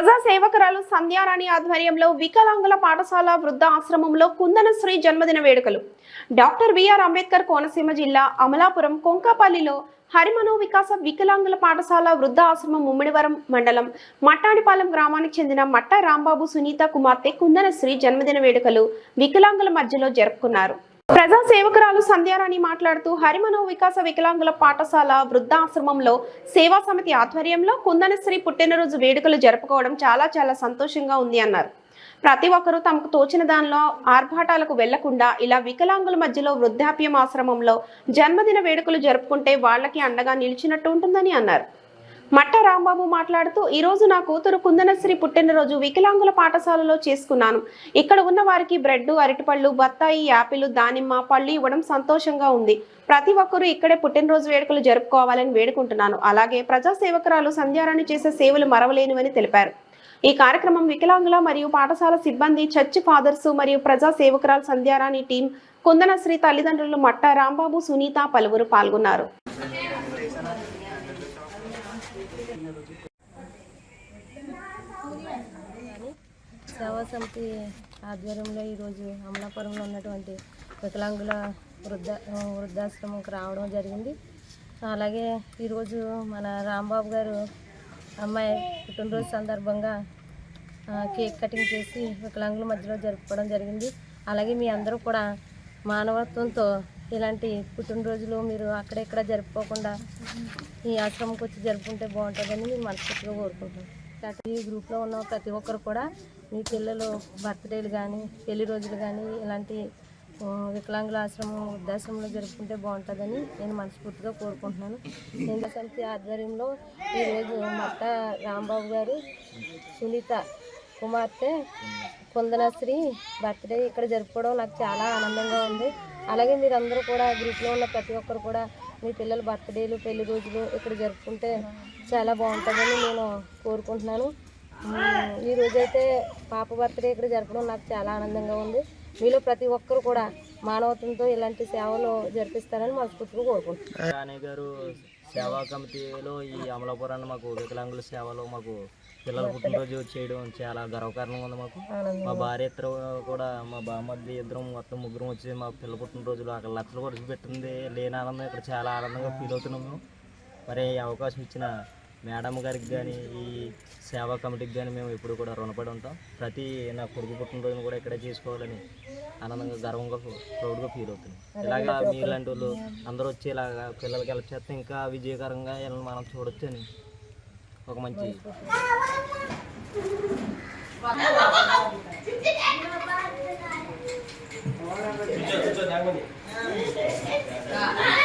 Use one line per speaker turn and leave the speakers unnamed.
ప్రజా సేవకురాలు సంధ్యారాణి ఆధ్వర్యంలో వికలాంగుల పాఠశాల వృద్ధ ఆశ్రమంలో కుందనశ్రీ జన్మదిన వేడుకలు. డాక్టర్ బిఆర్ అంబేద్కర్ కోనసీమ జిల్లా అమలాపురం కొంకాపల్లిలో హరిమనో వికాస వికలాంగుల పాఠశాల వృద్ధ ఆశ్రమం ముమ్మిడివరం మండలం మట్టాడిపాలెం గ్రామానికి చెందిన మట్ట రాంబాబు సునీత కుమార్తె కుందనశ్రీ జన్మదిన వేడుకలు వికలాంగుల మధ్యలో జరుపుకున్నారు. ప్రజా సేవకురాలు సంధ్యారాణి మాట్లాడుతూ హరిమనో వికాస వికలాంగుల పాఠశాల వృద్ధాశ్రమంలో సేవా సమితి ఆధ్వర్యంలో కుందనశ్రీ పుట్టినరోజు వేడుకలు జరుపుకోవడం చాలా చాలా సంతోషంగా ఉంది అన్నారు. ప్రతి ఒక్కరూ తమకు తోచిన దానిలో ఆర్భాటాలకు వెళ్ళకుండా ఇలా వికలాంగుల మధ్యలో వృద్ధాప్యం ఆశ్రమంలో జన్మదిన వేడుకలు జరుపుకుంటే వాళ్ళకి అండగా నిలిచినట్టు ఉంటుందని అన్నారు. మట్ట రాంబాబు మాట్లాడుతూ ఈ రోజు నా కూతురు కుందనశ్రీ పుట్టినరోజు వికలాంగుల పాఠశాలలో చేసుకున్నాను. ఇక్కడ ఉన్న వారికి బ్రెడ్ అరటిపళ్ళు బత్తాయి యాపిల్ దానిమ్మ పళ్ళు ఇవ్వడం సంతోషంగా ఉంది. ప్రతి ఒక్కరూ ఇక్కడే పుట్టినరోజు వేడుకలు జరుపుకోవాలని వేడుకుంటున్నాను. అలాగే ప్రజాసేవకురాలు సంధ్యారాణి చేసే సేవలు మరవలేనివని తెలిపారు. ఈ కార్యక్రమం వికలాంగుల మరియు పాఠశాల సిబ్బంది చర్చ్ ఫాదర్స్ మరియు ప్రజా సేవకురాలు సంధ్యారాణి టీం కుందనశ్రీ తల్లిదండ్రులు మట్ట రాంబాబు సునీత పలువురు పాల్గొన్నారు.
సేవా సమితి ఆధ్వర్యంలో ఈరోజు అమలాపురంలో ఉన్నటువంటి వికలాంగుల వృద్ధ వృద్ధాశ్రమంకి రావడం జరిగింది. అలాగే ఈరోజు మన రాంబాబు గారు అమ్మాయి పుట్టినరోజు సందర్భంగా కేక్ కటింగ్ చేసి వికలాంగుల మధ్యలో జరుపుకోవడం జరిగింది. అలాగే మీ అందరూ కూడా మానవత్వంతో ఇలాంటి పుట్టినరోజులు మీరు అక్కడెక్కడ జరుపుకోకుండా ఈ ఆశ్రమంకి వచ్చి జరుపుకుంటే బాగుంటుందని నేను మనస్ఫూర్తిగా కోరుకుంటాం ఈ గ్రూప్లో ఉన్న ప్రతి ఒక్కరు కూడా మీ పిల్లలు బర్త్డేలు కానీ పెళ్ళి రోజులు కానీ ఇలాంటి వికలాంగుల ఆశ్రమం వృద్ధాశ్రమంలో జరుపుకుంటే బాగుంటుందని నేను మనస్ఫూర్తిగా కోరుకుంటున్నాను. హిందూ సమితి ఆధ్వర్యంలో ఈరోజు మట్ట రాంబాబు గారు సునీత కుమార్తె కుందనశ్రీ బర్త్డే ఇక్కడ జరుపుకోవడం నాకు చాలా ఆనందంగా ఉంది. అలాగే మీరందరూ కూడా గ్రూప్లో ఉన్న ప్రతి ఒక్కరు కూడా మీ పిల్లల బర్త్డేలు పెళ్ళి రోజులు ఇక్కడ జరుపుకుంటే చాలా బాగుంటుందని నేను కోరుకుంటున్నాను. ఈ రోజైతే పాప బర్త్డే ఇక్కడ జరపడం నాకు చాలా ఆనందంగా ఉంది. మీలో ప్రతి ఒక్కరు కూడా మానవత్వంతో ఇలాంటి సేవలు జరిపిస్తారని మనస్ఫూర్తిగా కోరుకుంటున్నాను.
గారు సేవా కమిటీలో ఈ అమలాపురాన్ని మాకు వికలాంగుల సేవలో మాకు పిల్లల పుట్టినరోజు చేయడం చాలా గర్వకారణంగా ఉంది మాకు. మా భార్య ఇద్దరు కూడా మా బామ్మది ఇద్దరం మొత్తం ముగ్గురం వచ్చి మా పిల్ల పుట్టినరోజులు అక్కడ లక్షలు ఖర్చు పెట్టింది. లేని ఆనందం ఇక్కడ చాలా ఆనందంగా ఫీల్ అవుతున్నాము మరి అవకాశం ఇచ్చిన మేడం గారికి కానీ ఈ సేవా కమిటీకి కానీ మేము ఎప్పుడు కూడా రుణపడి ఉంటాం. ప్రతి నా కొడుకు పుట్టినరోజును కూడా ఇక్కడే చేసుకోవాలని ఆనందంగా గర్వంగా ప్రౌడ్గా ఫీల్ అవుతుంది. ఇలాగా మీలాంటి వాళ్ళు అందరూ వచ్చి ఇలాగా పిల్లలకి హెల్ప్ చేస్తే ఇంకా విజయకరంగా వీళ్ళని మనం చూడొచ్చు అని ఒక మంచి